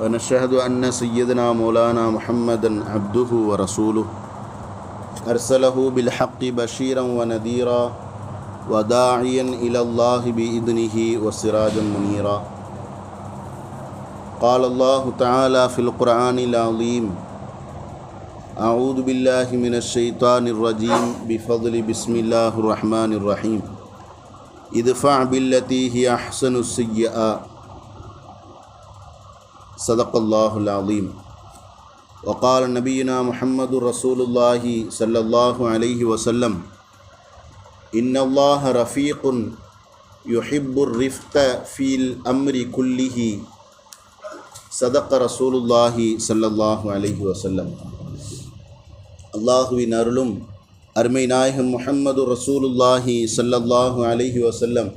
ونشهد أن سيدنا مولانا محمدا عبده ورسوله. أرسله بالحق بشيرا ونذيرا وداعيا إلى الله بإذنه وسراجا منيرا. قال الله تعالى في القرآن العظيم أعوذ بالله من الشيطان الرجيم بفضل بسم الله الرحمن الرحيم. ادفع بالتي هي أحسن السيئة صدق الله العظيم وقال نبينا محمد رسول الله صلى الله عليه وسلم إن الله رفيق يحب الرفق في الأمر كله صدق رسول الله صلى الله عليه وسلم அல்லாஹுவின் அருளும் அருமை நாயகம் முஹம்மது ரசூலுல்லாஹி ஸல்லல்லாஹு அலைஹி வஸல்லம்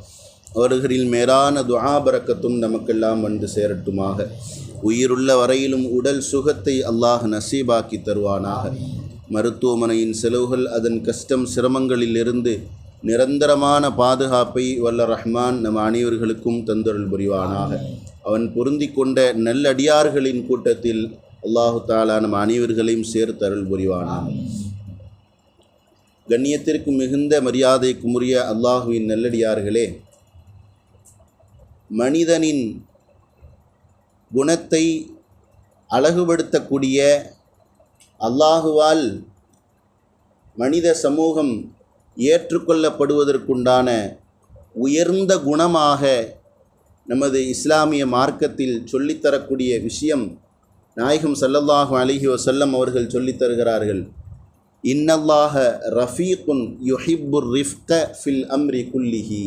அவர்களில் மேலான துஆ பரக்கத்தும் நமக்கெல்லாம் வந்து சேரட்டுமாக உயிருள்ள வரையிலும் உடல் சுகத்தை அல்லாஹ் நசீபாக்கி தருவானாக. மருத்துவமனையின் செலவுகள் அதன் கஷ்டம் சிரமங்களிலிருந்து நிரந்தரமான பாதுகாப்பை வல்ல ரஹ்மான் நம் அனைவர்களுக்கும் தந்தொருள் புரிவானாக. அவன் பொருந்தி கொண்ட நல்லடியார்களின் கூட்டத்தில் அல்லாஹு தாலா நம் அனைவர்களையும் சேர்த்தருள் புரிவானாக. கண்ணியத்திற்கு மிகுந்த மரியாதைக்கும் அல்லாஹுவின் நல்லடியார்களே மனிதனின் குணத்தை அழகுபடுத்தக்கூடிய அல்லாஹுவால் மனித சமூகம் ஏற்றுக்கொள்ளப்படுவதற்குண்டான உயர்ந்த குணமாக நமது இஸ்லாமிய மார்க்கத்தில் சொல்லித்தரக்கூடிய விஷயம் நாயகம் சல்லல்லாஹு அலிஹி வசல்லம் அவர்கள் சொல்லித் தருகிறார்கள். இன்னல்லாஹ ரஃபீக்குன் யுஹிப்புர் ரிஃப்க ஃபில் அம்ரி குல்லிஹி.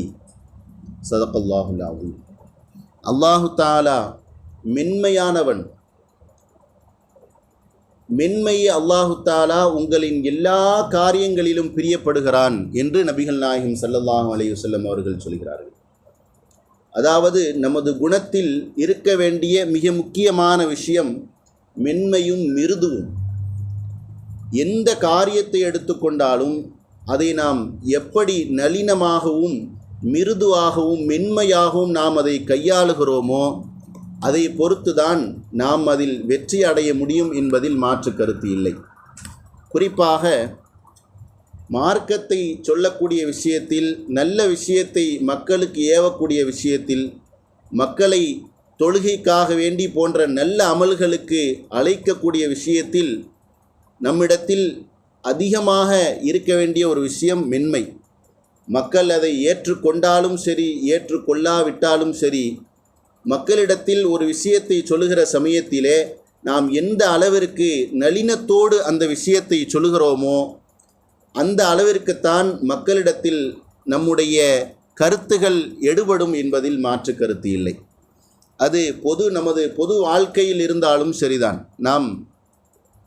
சதகல்லாஹுல் அல்லாஹு தாலா மென்மையானவன். மென்மையை அல்லாஹு தாலா உங்களின் எல்லா காரியங்களிலும் பிரியப்படுகிறான் என்று நபிகள் நாயகம் சல்லல்லாஹ் அலையுசல்லம் அவர்கள் சொல்கிறார்கள். அதாவது நமது குணத்தில் இருக்க வேண்டிய மிக முக்கியமான விஷயம் மென்மையும் மிருதுவும். எந்த காரியத்தை எடுத்துக்கொண்டாலும் அதை நாம் எப்படி நளினமாகவும் மிருதுவாகவும் மென்மையாகவும் நாம் அதை கையாளுகிறோமோ அதை பொறுத்துதான் நாம் அதில் வெற்றி அடைய முடியும் என்பதில் மாற்று கருத்து இல்லை. குறிப்பாக மார்க்கத்தை சொல்லக்கூடிய விஷயத்தில் நல்ல விஷயத்தை மக்களுக்கு ஏவக்கூடிய விஷயத்தில் மக்களை தொழுகைக்காக வேண்டி போன்ற நல்ல அமல்களுக்கு அழைக்கக்கூடிய விஷயத்தில் நம்மிடத்தில் அதிகமாக இருக்க வேண்டிய ஒரு விஷயம் மென்மை. மக்கள் அதை ஏற்றுக்கொண்டாலும் சரி ஏற்றுக்கொள்ளாவிட்டாலும் சரி மக்களிடத்தில் ஒரு விஷயத்தை சொல்லுகிற சமயத்திலே நாம் எந்த அளவிற்கு நளினத்தோடு அந்த விஷயத்தை சொல்லுகிறோமோ அந்த அளவிற்குத்தான் மக்களிடத்தில் நம்முடைய கருத்துகள் எடுபடும் என்பதில் மாற்று கருத்து இல்லை. அது பொது நமது பொது வாழ்க்கையில் இருந்தாலும் சரிதான். நாம்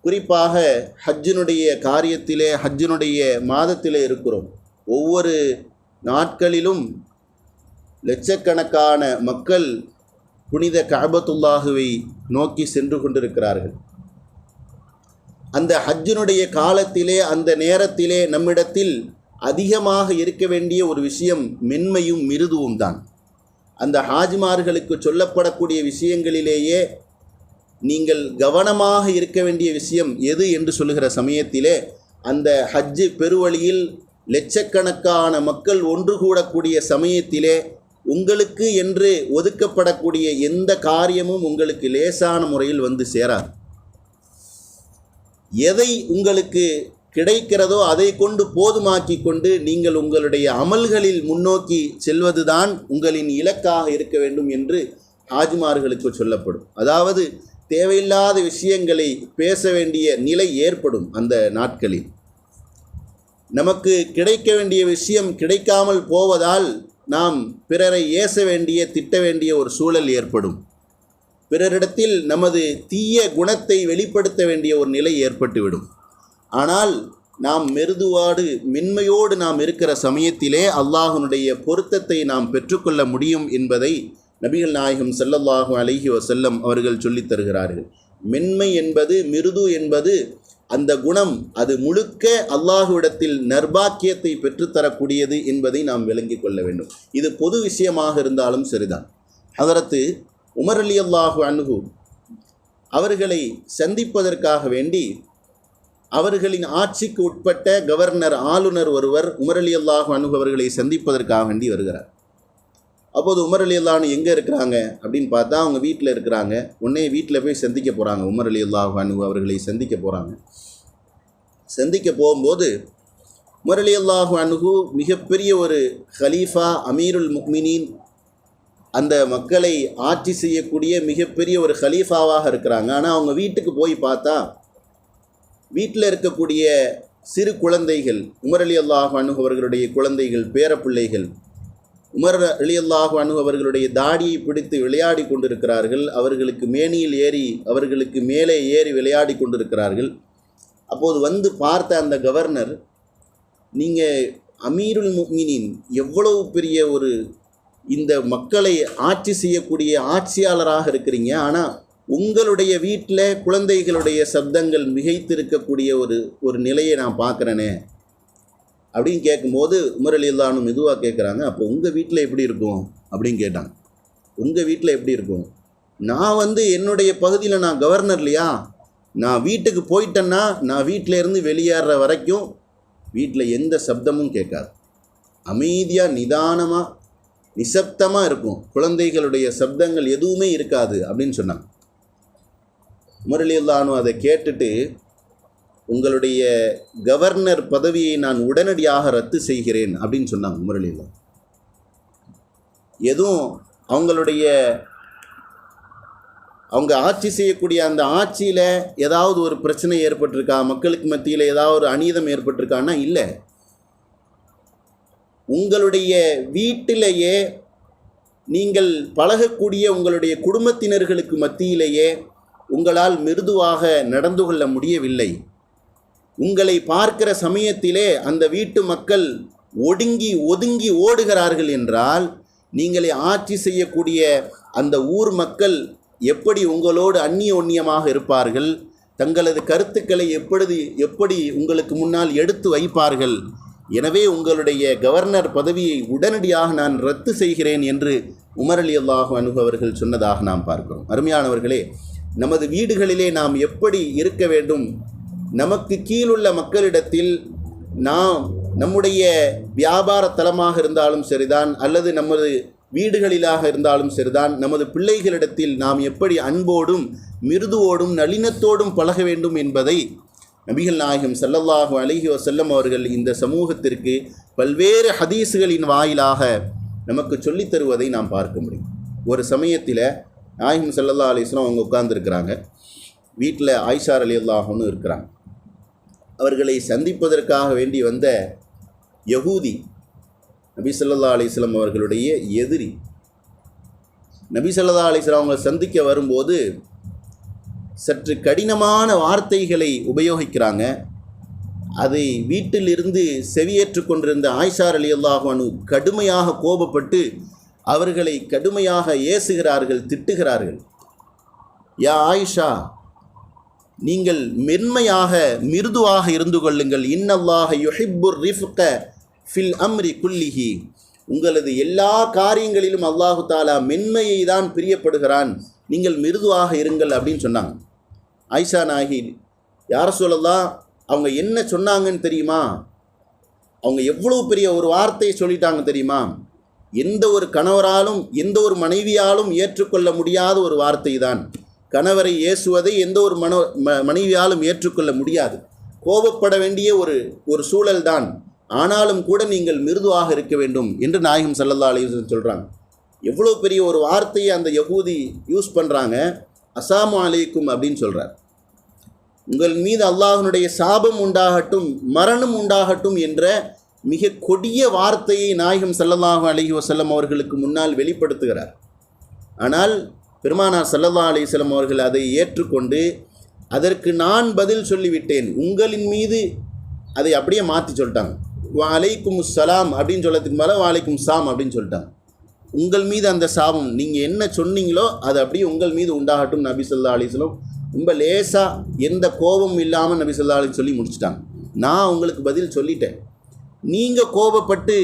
குறிப்பாக ஹஜ்ஜினுடைய காரியத்திலே ஹஜ்ஜினுடைய மாதத்திலே இருக்கிறோம். ஒவ்வொரு நாட்களிலும் லட்சக்கணக்கான மக்கள் புனித கபத்துல்லாஹுவை நோக்கி சென்று கொண்டிருக்கிறார்கள். அந்த ஹஜ்ஜினுடைய காலத்திலே அந்த நேரத்திலே நம்மிடத்தில் அதிகமாக இருக்க வேண்டிய ஒரு விஷயம் மென்மையும் மிருதுவும் தான். அந்த ஹாஜிமார்களுக்கு சொல்லப்படக்கூடிய விஷயங்களிலேயே நீங்கள் கவனமாக இருக்க வேண்டிய விஷயம் எது என்று சொல்லுகிற சமயத்திலே அந்த ஹஜ்ஜு பெருவழியில் லட்சக்கணக்கான மக்கள் ஒன்று கூடக்கூடிய சமயத்திலே உங்களுக்கு என்று ஒதுக்கப்படக்கூடிய எந்த காரியமும் உங்களுக்கு லேசான முறையில் வந்து சேராது. எதை உங்களுக்கு கிடைக்கிறதோ அதை கொண்டு போதுமாக்கி கொண்டு நீங்கள் உங்களுடைய அமல்களில் முன்னோக்கி செல்வதுதான் உங்களின் இலக்காக இருக்க வேண்டும் என்று ஆஜ்மார்களுக்கு சொல்லப்படும். அதாவது தேவையில்லாத விஷயங்களை பேச வேண்டிய நிலை ஏற்படும் அந்த நாட்களில். நமக்கு கிடைக்க வேண்டிய விஷயம் கிடைக்காமல் போவதால் நாம் பிறரை ஏச வேண்டிய திட்ட வேண்டிய ஒரு சூழல் ஏற்படும். பிறரிடத்தில் நமது தீய குணத்தை வெளிப்படுத்த வேண்டிய ஒரு நிலை ஏற்பட்டுவிடும். ஆனால் நாம் மெருதுவாடு மென்மையோடு நாம் இருக்கிற சமயத்திலே அல்லாஹனுடைய பொருத்தத்தை நாம் பெற்றுக்கொள்ள முடியும் என்பதை நபிகள் நாயகம் செல்லல்லாஹு அலஹி வசல்லம் அவர்கள் சொல்லித் தருகிறார்கள். மென்மை என்பது மிருது என்பது அந்த குணம் அது முழுக்க அல்லாஹுவிடத்தில் நர்பாக்கியத்தை பெற்றுத்தரக்கூடியது என்பதை நாம் விளங்கிக் கொள்ள வேண்டும். இது பொது விஷயமாக இருந்தாலும் சரிதான். அதற்கு உமர் அலி அல்லாஹு அணுகு அவர்களை சந்திப்பதற்காக வேண்டி அவர்களின் ஆட்சிக்கு உட்பட்ட கவர்னர் ஆளுநர் ஒருவர் உமர் அலி அல்லாஹு அணுகு அவர்களை சந்திப்பதற்காக வேண்டி வருகிறார். அப்போது உமர் அலி அல்லாஹ்னு எங்கே இருக்கிறாங்க அப்படின்னு பார்த்தா அவங்க வீட்டில் இருக்கிறாங்க. உடனே வீட்டில் போய் சந்திக்க போகிறாங்க உமர் அலி அல்லாஹானு அவர்களை சந்திக்க போகிறாங்க சந்திக்க போகும்போது உமர் அலி அல்லாஹு அன்ஹு மிகப்பெரிய ஒரு ஹலீஃபா அமீருல் முக்மினின் அந்த மக்களை ஆட்சி செய்யக்கூடிய மிகப்பெரிய ஒரு ஹலீஃபாவாக இருக்கிறாங்க. ஆனால் அவங்க வீட்டுக்கு போய் பார்த்தா வீட்டில் இருக்கக்கூடிய சிறு குழந்தைகள் உமர் அலி அல்லாஹ் அனு அவர்களுடைய குழந்தைகள் பேரப்பிள்ளைகள் உமர் அலி அல்லாஹ் அனு அவர்களுடைய தாடியை பிடித்து விளையாடி கொண்டிருக்கிறார்கள். அவர்களுக்கு மேனியில் ஏறி அவர்களுக்கு மேலே ஏறி விளையாடி கொண்டிருக்கிறார்கள். அப்போது வந்து பார்த்த அந்த கவர்னர் நீங்கள் அமீருல் முக்மினின் எவ்வளவு பெரிய ஒரு இந்த மக்களை ஆட்சி செய்யக்கூடிய ஆட்சியாளராக இருக்கிறீங்க. ஆனால் உங்களுடைய வீட்டில் குழந்தைகளுடைய சப்தங்கள் மிகைத்திருக்கக்கூடிய ஒரு ஒரு நிலையை நான் பார்க்குறேனே. அப்படின்னு கேட்கும்போது உமர் அலி அல்லானும் மெதுவாக கேட்குறாங்க அப்போ உங்கள் வீட்டில் எப்படி இருக்கும்? அப்படின்னு கேட்டாங்க. உங்கள் வீட்டில் எப்படி இருக்கும்? நான் வந்து என்னுடைய பகுதியில் நான் கவர்னர் இல்லையா? நான் வீட்டுக்கு போயிட்டேன்னா நான் வீட்டில் இருந்து வெளியேற வரைக்கும் வீட்டில் எந்த சப்தமும் கேட்காது. அமைதியாக நிதானமாக நிசப்தமாக இருக்கும். குழந்தைகளுடைய சப்தங்கள் எதுவுமே இருக்காது அப்படின்னு சொன்னாங்க. முரளியல்லானு அதை கேட்டுட்டு உங்களுடைய கவர்னர் பதவியை நான் உடனடியாக ரத்து செய்கிறேன் அப்படின்னு சொன்னாங்க முரளியில் எதுவும் அவங்களுடைய அவங்க ஆட்சி செய்யக்கூடிய அந்த ஆட்சியில் ஏதாவது ஒரு பிரச்சனை ஏற்பட்டிருக்கா? மக்களுக்கு மத்தியில் ஏதாவது ஒரு அநீதம் ஏற்பட்டிருக்கான்னா இல்லை. உங்களுடைய வீட்டிலேயே நீங்கள் பழகக்கூடிய உங்களுடைய குடும்பத்தினர்களுக்கு மத்தியிலேயே உங்களால் மிருதுவாக நடந்து கொள்ள முடியவில்லை. உங்களை பார்க்கிற சமயத்திலே அந்த வீட்டு மக்கள் ஒடுங்கி ஒதுங்கி ஓடுகிறார்கள் என்றால் நீங்களை ஆட்சி செய்யக்கூடிய அந்த ஊர் மக்கள் எப்படி உங்களோடு அந்நியோன்யமாக இருப்பார்கள்? தங்களது கருத்துக்களை எப்படி எப்படி உங்களுக்கு முன்னால் எடுத்து வைப்பார்கள்? எனவே உங்களுடைய கவர்னர் பதவியை உடனடியாக நான் ரத்து செய்கிறேன் என்று உமர் அலி அல்லாஹு அனுபவர்கள் சொன்னதாக நாம் பார்க்கிறோம். அருமையானவர்களே நமது வீடுகளிலே நாம் எப்படி இருக்க வேண்டும்? நமக்கு கீழுள்ள மக்களிடத்தில் நாம் நம்முடைய வியாபார தலமாக இருந்தாலும் சரிதான் அல்லது நமது வீடுகளிலாக இருந்தாலும் சரிதான் நமது பிள்ளைகளிடத்தில் நாம் எப்படி அன்போடும் மிருதுவோடும் நளினத்தோடும் பழக வேண்டும் என்பதை நபிகள் நாயகம் சல்லல்லாஹு அலஹி வசல்லம் அவர்கள் இந்த சமூகத்திற்கு பல்வேறு ஹதீஸுகளின் வாயிலாக நமக்கு சொல்லித் தருவதை நாம் பார்க்க முடியும். ஒரு சமயத்தில் நாயகம் சல்லல்லா அலிஸ்லாம் அவங்க உட்கார்ந்துருக்கிறாங்க. வீட்டில் ஆயிஷார் அலி அல்லாஹுன்னு இருக்கிறாங்க. அவர்களை சந்திப்பதற்காக வேண்டி வந்த யகூதி நபி சொல்லா அலிஸ்லாம் அவர்களுடைய எதிரி. நபி சொல்லா அலிஸ்லாம் அவங்க அவங்களை சந்திக்க வரும்போது சற்று கடினமான வார்த்தைகளை உபயோகிக்கிறாங்க. அதை வீட்டிலிருந்து செவியேற்று கொண்டிருந்த ஆயிஷார் அலி அல்லாஹானு கடுமையாக கோபப்பட்டு அவர்களை கடுமையாக ஏசுகிறார்கள் திட்டுகிறார்கள். யா ஆயிஷா நீங்கள் மென்மையாக மிருதுவாக இருந்து கொள்ளுங்கள். இன்னல்லாக யுஹிப்புர் ரிஃப்க ஃபில் அம்ரி குல்லிஹி. உங்களது எல்லா காரியங்களிலும் அல்லாஹு தாலா மென்மையை தான் பிரியப்படுகிறான். நீங்கள் மிருதுவாக இருங்கள் அப்படின்னு சொன்னாங்க. ஆயிஷா நாகி யார சொல்லலாம் அவங்க என்ன சொன்னாங்கன்னு தெரியுமா? அவங்க எவ்வளோ பெரிய ஒரு வார்த்தையை சொல்லிட்டாங்க தெரியுமா? எந்த ஒரு கணவராலும் எந்த ஒரு மனைவியாலும் ஏற்றுக்கொள்ள முடியாத ஒரு வார்த்தை தான். கணவரை ஏசுவதை எந்த ஒரு மன ம மனைவியாலும் ஏற்றுக்கொள்ள முடியாது. கோபப்பட வேண்டிய ஒரு ஒரு சூழல்தான். ஆனாலும் கூட நீங்கள் மிருதுவாக இருக்க வேண்டும் என்று நாயகம் சல்லல்லா அலைஹி சொல்கிறாங்க எவ்வளோ பெரிய ஒரு வார்த்தையை அந்த யகூதி யூஸ் பண்ணுறாங்க அசாமு அலைக்கும் அப்படின்னு சொல்கிறார் உங்கள் மீது அல்லாஹனுடைய சாபம் உண்டாகட்டும் மரணம் உண்டாகட்டும் என்ற மிக கொடிய வார்த்தையை நாயகம் சல்லல்லாஹு அலஹி வசல்லம் அவர்களுக்கு முன்னால் வெளிப்படுத்துகிறார். ஆனால் பெருமானார் சல்லல்லா அலிஸ்லம் அவர்கள் அதை ஏற்றுக்கொண்டு அதற்கு நான் பதில் சொல்லிவிட்டேன். உங்களின் மீது அதை அப்படியே மாற்றி சொல்லிட்டாங்க. வாலைக்கும் சலாம் அப்படின்னு சொல்லத்துக்கு மேலே வாலைக்கும் சாம் அப்படின்னு சொல்லிட்டாங்க. உங்கள் மீது அந்த சாபம் நீங்கள் என்ன சொன்னீங்களோ அது அப்படியே உங்கள் மீது உண்டாகட்டும் நபி சொல்லா அலிஸ்லம் ரொம்ப லேசாக எந்த கோபமும் இல்லாமல் நபி சொல்லா அலி சொல்லி முடிச்சிட்டாங்க. நான் உங்களுக்கு பதில் சொல்லிட்டேன். நீங்கள் கோபப்பட்டு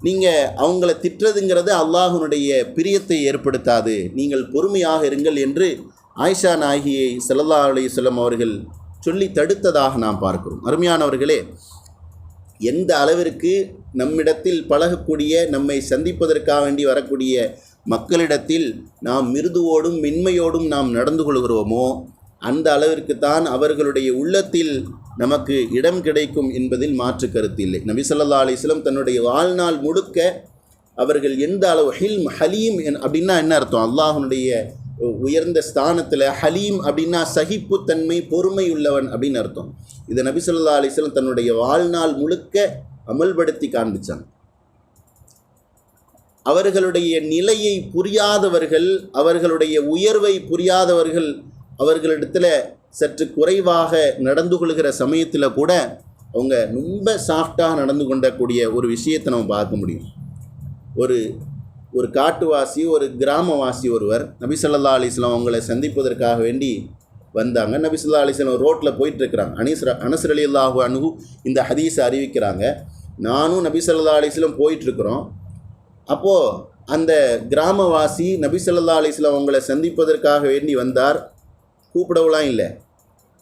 நீங்கள் அவங்கள திட்டுறதுங்கிறது அல்லாஹுனுடைய பிரியத்தை ஏற்படுத்தாது. நீங்கள் பொறுமையாக இருங்கள் என்று ஆயிஷா நாயகியை செல்லல்லா அலைஹி அவர்கள் சொல்லி தடுத்ததாக நாம் பார்க்கிறோம். அருமையானவர்களே எந்த அளவிற்கு நம்மிடத்தில் பழகக்கூடிய நம்மை சந்திப்பதற்காக வேண்டி வரக்கூடிய மக்களிடத்தில் நாம் மிருதுவோடும் மென்மையோடும் நாம் நடந்து கொள்கிறோமோ அந்த அளவிற்கு தான் அவர்களுடைய உள்ளத்தில் நமக்கு இடம் கிடைக்கும் என்பதில் மாற்று கருத்து இல்லை. நபி சொல்லா அலிஸ்லம் தன்னுடைய வாழ்நாள் முழுக்க அவர்கள் எந்த அளவு ஹில்ம் ஹலீம் என்- அப்படின்னா என்ன அர்த்தம்? அல்லாஹனுடைய உயர்ந்த ஸ்தானத்தில் ஹலீம் அப்படின்னா சகிப்புத்தன்மை பொறுமை உள்ளவன் அப்படின்னு அர்த்தம். இதை நபி சொல்லா அலிஸ்லம் தன்னுடைய வாழ்நாள் முழுக்க அமல்படுத்தி காண்பிச்சாங்க. அவர்களுடைய நிலையை புரியாதவர்கள் அவர்களுடைய உயர்வை புரியாதவர்கள் அவர்களிடத்தில் சற்று குறைவாக நடந்து கொள்கிற சமயத்தில் கூட அவங்க ரொம்ப சாஃப்டாக நடந்து கொண்டக்கூடிய ஒரு விஷயத்தை நம்ம பார்க்க முடியும். ஒரு ஒரு காட்டுவாசி ஒரு கிராமவாசி ஒருவர் நபிசல்லா அலிஸ்லாம் அவங்களை சந்திப்பதற்காக வேண்டி வந்தாங்க. நபி அலிஸ்லாம் ரோட்டில் போயிட்டுருக்கிறாங்க. அனீஸ்ர அனசர் அலி அல்லாஹு அணுகு இந்த ஹதீஸை அறிவிக்கிறாங்க. நானும் நபிசல்லா அலிஸ்லாம் போயிட்டுருக்குறோம். அப்போது அந்த கிராமவாசி நபிசல்லா அலிஸ்லாம் அவங்களை சந்திப்பதற்காக வேண்டி வந்தார். கூப்பிடவெல்லாம் இல்லை.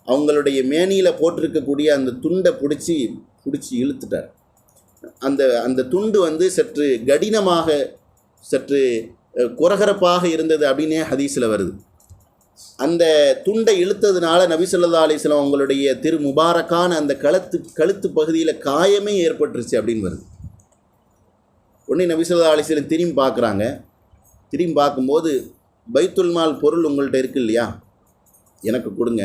அவங்களுடைய மேனியில் போட்டிருக்கக்கூடிய அந்த துண்டை பிடிச்சி பிடிச்சி இழுத்துட்டார். அந்த அந்த துண்டு வந்து சற்று கடினமாக சற்று குரகரப்பாக இருந்தது அப்படின்னே ஹதீஸில் வருது. அந்த துண்டை இழுத்ததுனால நபிசல்லா அலிஸ்லாம் அவங்களுடைய திரு முபாரக்கான அந்த கழுத்து கழுத்து பகுதியில் காயமே ஏற்பட்டுருச்சு அப்படின்னு வருது. உடனே நபிசல்லா ஸல்லல்லாஹு திரும்பி பார்க்குறாங்க. திரும்பி பார்க்கும்போது பைத்துல்மால் பொருள் உங்கள்கிட்ட இருக்கு இல்லையா? எனக்கு கொடுங்க.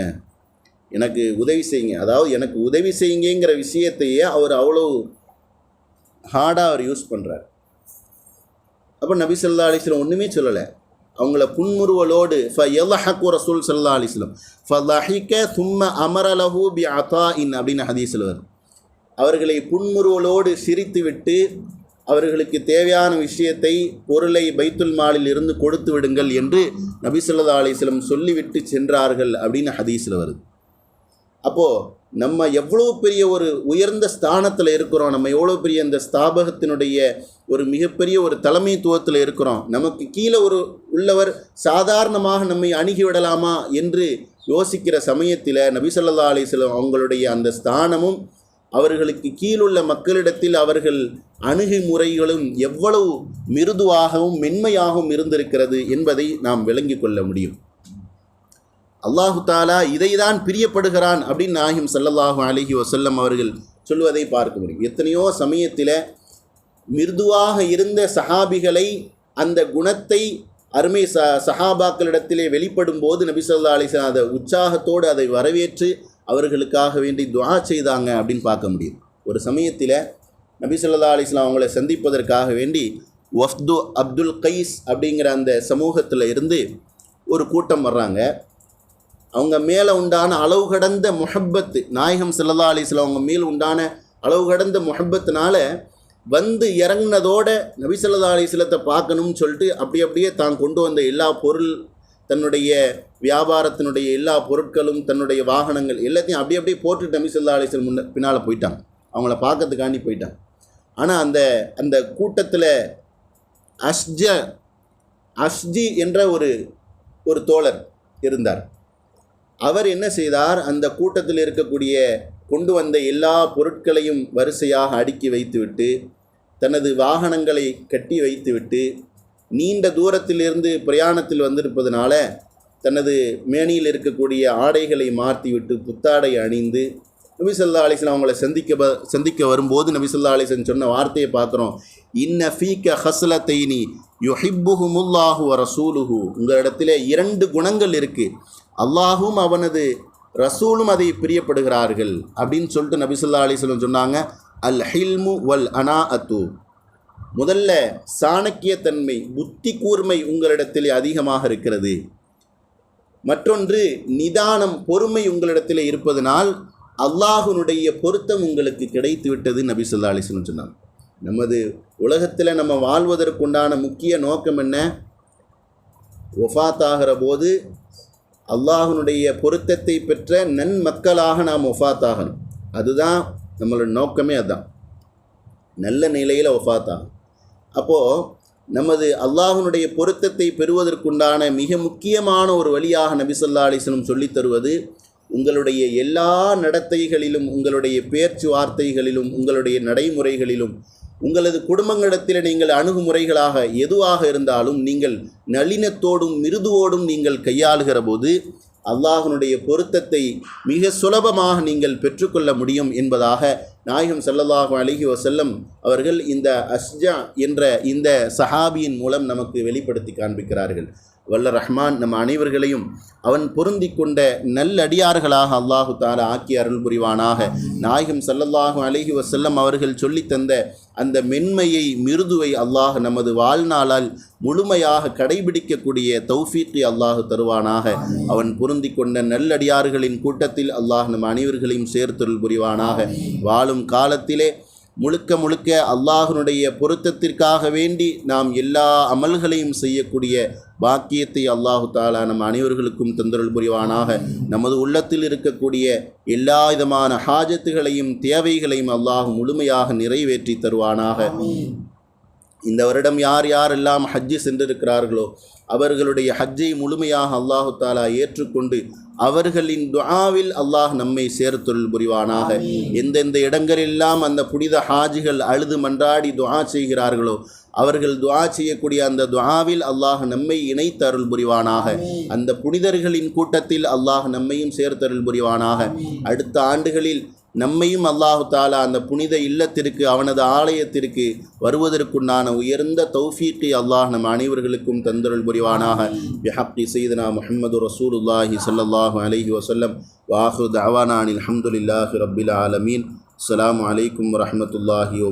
எனக்கு உதவி செய்யுங்க. அதாவது எனக்கு உதவி செய்யுங்கங்கிற விஷயத்தையே அவர் அவ்வளோ ஹார்டாக அவர் யூஸ் பண்ணுறார் அப்போ நபி சொல்லா அலிஸ்லம் ஒன்றுமே சொல்லலை. அவங்கள புன்முறுவலோடு ஃப எல்லஹக்கு ரசூல் ஸல்லல்லாஹு அலிஸ்லம் ஃப லஹிக்க தும்ம அமரலஹூ பி அதா இன் அப்படின்னு ஹதீஸில் வரும் அவர்களை புன்முறுவலோடு சிரித்துவிட்டு அவர்களுக்கு தேவையான விஷயத்தை பொருளை பைத்துல் மாலில் இருந்து கொடுத்து விடுங்கள் என்று நபி அலிஸ்லம் சொல்லிவிட்டு சென்றார்கள் அப்படின்னு ஹதீஸில் வருது. அப்போது நம்ம எவ்வளோ பெரிய ஒரு உயர்ந்த ஸ்தானத்தில் இருக்கிறோம் நம்ம எவ்வளோ பெரிய இந்த ஸ்தாபகத்தினுடைய ஒரு மிகப்பெரிய ஒரு தலைமைத்துவத்தில் இருக்கிறோம் நமக்கு கீழே ஒரு உள்ளவர் சாதாரணமாக நம்மை அணுகி விடலாமா என்று யோசிக்கிற சமயத்தில் நபிசல்லா அலிஸ்லம் அவங்களுடைய அந்த ஸ்தானமும் அவர்களுக்கு கீழுள்ள மக்களிடத்தில் அவர்கள் அணுகுமுறைகளும் எவ்வளவு மிருதுவாகவும் மென்மையாகவும் இருந்திருக்கிறது என்பதை நாம் விளங்கிக் கொள்ள முடியும். அல்லாஹு தாலா இதை தான் பிரியப்படுகிறான் அப்படின்னு நாயும் சல்லல்லாஹு அலஹி வசல்லம் அவர்கள் சொல்வதை பார்க்க முடியும். எத்தனையோ சமயத்தில் மிருதுவாக இருந்த சஹாபிகளை அந்த குணத்தை அருமை ச சஹாபாக்களிடத்திலே வெளிப்படும் போது நபி சொல்லா அலைஹி அதை உற்சாகத்தோடு அதை வரவேற்று அவர்களுக்காக வேண்டி துவா செய்தாங்க அப்படின்னு பார்க்க முடியும். ஒரு சமயத்தில் நபி ஸல்லல்லாஹு அலைஹி அவங்களை சந்திப்பதற்காக வேண்டி வஃப்து அப்துல் கைஸ் அப்படிங்கிற அந்த சமூகத்தில் இருந்து ஒரு கூட்டம் வர்றாங்க. அவங்க மேலே உண்டான அளவு கடந்த முஹப்பத்து நாயகம் செல்லதா அலிஸ்லாம் அவங்க மேல் உண்டான அளவு கடந்த முஹப்பத்தினால வந்து இறங்கினதோட நபி அலிஸ்லத்தை பார்க்கணும்னு சொல்லிட்டு அப்படி அப்படியே தான் கொண்டு வந்த எல்லா பொருள் தன்னுடைய வியாபாரத்தினுடைய எல்லா பொருட்களும் தன்னுடைய வாகனங்கள் எல்லாத்தையும் அப்படி அப்படியே போட்டு நபிசல்லா அலிஸ்லம் முன்ன பின்னால் போயிட்டாங்க. அவங்கள பார்க்கறதுக்காண்டி போயிட்டாங்க. ஆனால் அந்த அந்த கூட்டத்தில் அஸ்ஜ அஸ்ஜி என்ற ஒரு ஒரு தோழர் இருந்தார். அவர் என்ன செய்தார்? அந்த கூட்டத்தில் இருக்கக்கூடிய கொண்டு வந்த எல்லா பொருட்களையும் வரிசையாக அடுக்கி வைத்துவிட்டு தனது வாகனங்களை கட்டி வைத்துவிட்டு நீண்ட தூரத்திலிருந்து பிரயாணத்தில் வந்திருப்பதனால தனது மேனியில் இருக்கக்கூடிய ஆடைகளை மாற்றிவிட்டு புத்தாடை அணிந்து நபிசல்லா அலிஸ்லாம் அவங்களை சந்திக்க சந்திக்க வரும்போது நபிசல்லா அலிஸ்லன் சொன்ன வார்த்தையை பார்க்குறோம். இன்ன ஃபீக்க ஹஸ்லத்தைனி யுஹிப்புஹுமுல்லாஹு வ ரசூலுஹு. உங்களிடத்திலே இரண்டு குணங்கள் இருக்குது அல்லாஹும் அவனது ரசூலும் அதை பிரியப்படுகிறார்கள். அப்படின்னு சொல்லிட்டு நபி ஸல்லல்லாஹு சொன்னாங்க அல் ஹில்மு வல் அனா அத்து முதல்ல சாணக்கியத்தன்மை புத்தி கூர்மை உங்களிடத்தில் அதிகமாக இருக்கிறது. மற்றொன்று நிதானம் பொறுமை உங்களிடத்தில் இருப்பதனால் அல்லாஹுனுடைய பொருத்தம் உங்களுக்கு கிடைத்து விட்டது நபி சொல்லா அலிஸ்லம் சொன்னாங்க. நமது உலகத்தில் நம்ம வாழ்வதற்குண்டான முக்கிய நோக்கம் என்ன? ஒஃபாத்தாகிற போது அல்லாஹுனுடைய பொருத்தத்தை பெற்ற நன்மக்களாக நாம் ஒஃபாத்தாகணும் அதுதான் நம்மளோட நோக்கமே அதுதான் நல்ல நிலையில் ஒஃபாத்தாகும் அப்போது நமது அல்லாஹுனுடைய பொருத்தத்தை பெறுவதற்குண்டான மிக முக்கியமான ஒரு வழியாக நபிசல்லா அலிஸ்லம் சொல்லித் தருவது உங்களுடைய எல்லா நடத்தைகளிலும் உங்களுடைய பேச்சுவார்த்தைகளிலும் உங்களுடைய நடைமுறைகளிலும் உங்களது குடும்பங்களிடத்தில் நீங்கள் அணுகுமுறைகளாக எதுவாக இருந்தாலும் நீங்கள் நளினத்தோடும் மிருதுவோடும் நீங்கள் கையாளுகிற போது அல்லாஹனுடைய பொருத்தத்தை மிக சுலபமாக நீங்கள் பெற்றுக்கொள்ள முடியும் என்பதாக நாயகம் சல்லல்லாஹு அலைஹி வசல்லம் அவர்கள் இந்த அஸ்ஜா என்ற இந்த சஹாபியின் மூலம் நமக்கு வெளிப்படுத்தி காண்பிக்கிறார்கள். வல்ல ரஹ்மான் நம் அனைவர்களையும் அவன் பொருந்தி கொண்ட நல்லடியார்களாக அல்லாஹு தாலா ஆக்கி அருள் புரிவானாக. நாயகம் ஸல்லல்லாஹு அலஹி வசல்லம் அவர்கள் சொல்லித் தந்த அந்த மென்மையை மிருதுவை அல்லாஹ் நமது வாழ்நாளால் முழுமையாக கடைபிடிக்கக்கூடிய தௌஃபீக்கை அல்லாஹ் தருவானாக. அவன் பொருந்தி கொண்ட நல்லடியார்களின் கூட்டத்தில் அல்லாஹ் நம் அனைவர்களையும் சேர்த்தருள் புரிவானாக. வாழும் காலத்திலே முழுக்க முழுக்க அல்லாஹனுடைய பொருத்தத்திற்காக வேண்டி நாம் எல்லா அமல்களையும் செய்யக்கூடிய பாக்கியத்தை அல்லாஹு தாலா நம் அனைவர்களுக்கும் தந்தருள் புரிவானாக. நமது உள்ளத்தில் இருக்கக்கூடிய எல்லா விதமான ஹாஜத்துகளையும் தேவைகளையும் அல்லாஹ் முழுமையாக நிறைவேற்றி தருவானாக. இந்த வருடம் யார் யாரெல்லாம் ஹஜ்ஜு சென்றிருக்கிறார்களோ அவர்களுடைய ஹஜ்ஜை முழுமையாக அல்லாஹு தாலா ஏற்றுக்கொண்டு அவர்களின் துஆவில் அல்லாஹ் நம்மை சேர்த்தொருள் புரிவானாக. எந்தெந்த இடங்களெல்லாம் அந்த புனித ஹாஜிகள் அழுது மன்றாடி துஆ செய்கிறார்களோ அவர்கள் துஆ செய்யக்கூடிய அந்த துஆவில் அல்லாஹ் நம்மை இணைத்து அருள் புரிவானாக அந்த புனிதர்களின் கூட்டத்தில் அல்லாஹ் நம்மையும் சேர்த்தருள் புரிவானாக. அடுத்த ஆண்டுகளில் நம்மையும் அல்லாஹு தாலா அந்த புனித இல்லத்திற்கு அவனது ஆலயத்திற்கு வருவதற்குண்டான உயர்ந்த தௌஃபீக்கை அல்லாஹ் நம் அனைவர்களுக்கும் தந்தருள் புரிவானாக. பிஹப்டி செய்தனா முஹம்மது ரசூலுல்லாஹி சல்லாஹு அலஹி வசல்லம் வாஹு தவானானில் அல்ஹம்துலில்லாஹி ரபில் ஆலமீன். அலாம் அலைக்கும் வரமத்துல்லாஹி வபரகாத்துஹு